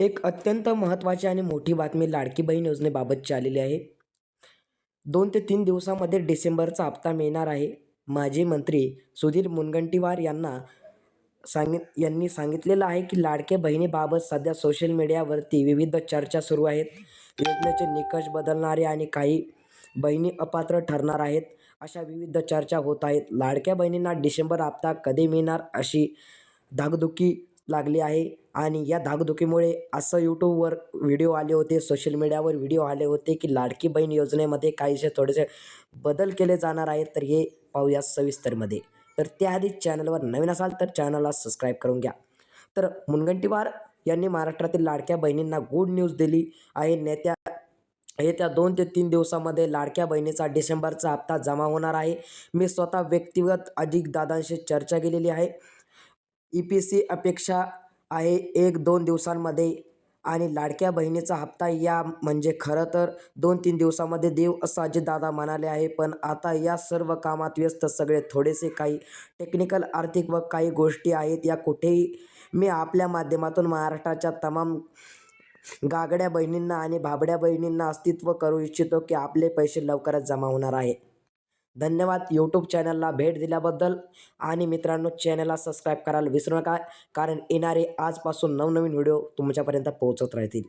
एक अत्यंत महत्त्वाची आणि मोठी बातमी लाडकी बहीण योजनेबाबतची आलेली आहे. दोन ते तीन दिवसामध्ये डिसेंबरचा हप्ता मिळणार आहे. माजी मंत्री सुधीर मुनगंटीवार यांना सांगित यांनी सांगितलेलं आहे की लाडके बहिणीबाबत सध्या सोशल मीडियावरती विविध चर्चा सुरू आहेत. योजनेचे निकष बदलणारे आणि काही बहिणी अपात्र ठरणार आहेत अशा विविध चर्चा होत आहेत. लाडक्या बहिणींना डिसेंबर हप्ता कधी मिळणार अशी धाकधुकी लागली आहे. आणि या धाकधुकीमुळे असं यूट्यूबवर व्हिडिओ आले होते सोशल मीडियावर व्हिडिओ आले होते की लाडकी बहीण योजनेमध्ये काहीसे थोडेसे बदल केले जाणार आहेत तर हे पाहूया सविस्तरमध्ये. तर त्याआधी चॅनलवर नवीन असाल तर चॅनलला सबस्क्राईब करून घ्या. तर मुनगंटीवार यांनी महाराष्ट्रातील लाडक्या बहिणींना गुड न्यूज दिली आहे. नेत्या येत्या दोन ते तीन दिवसामध्ये लाडक्या बहिणीचा डिसेंबरचा हप्ता जमा होणार आहे. मी स्वतः व्यक्तिगत अधिक दादांशी चर्चा केलेली आहे. ई पी सी अपेक्षा आहे एक दोन दिवसांमध्ये. आणि लाडक्या बहिणीचा हप्ता या म्हणजे खरं तर दोन तीन दिवसामध्ये देव असं अजितदादा म्हणाले आहे. पण आता या सर्व कामात व्यस्त सगळे थोडेसे काही टेक्निकल आर्थिक व काही गोष्टी आहेत. या कुठेही मी आपल्या माध्यमातून महाराष्ट्राच्या तमाम गागड्या बहिणींना आणि भाबड्या बहिणींना अस्तित्व करू इच्छितो की आपले पैसे लवकरच जमा होणार आहे. धन्यवाद. यूट्यूब चॅनलला भेट दिल्याबद्दल आणि मित्रांनो चॅनलला सबस्क्राईब करायला विसरू नका कारण येणारे आजपासून नवनवीन व्हिडिओ तुमच्यापर्यंत पोहोचत राहतील.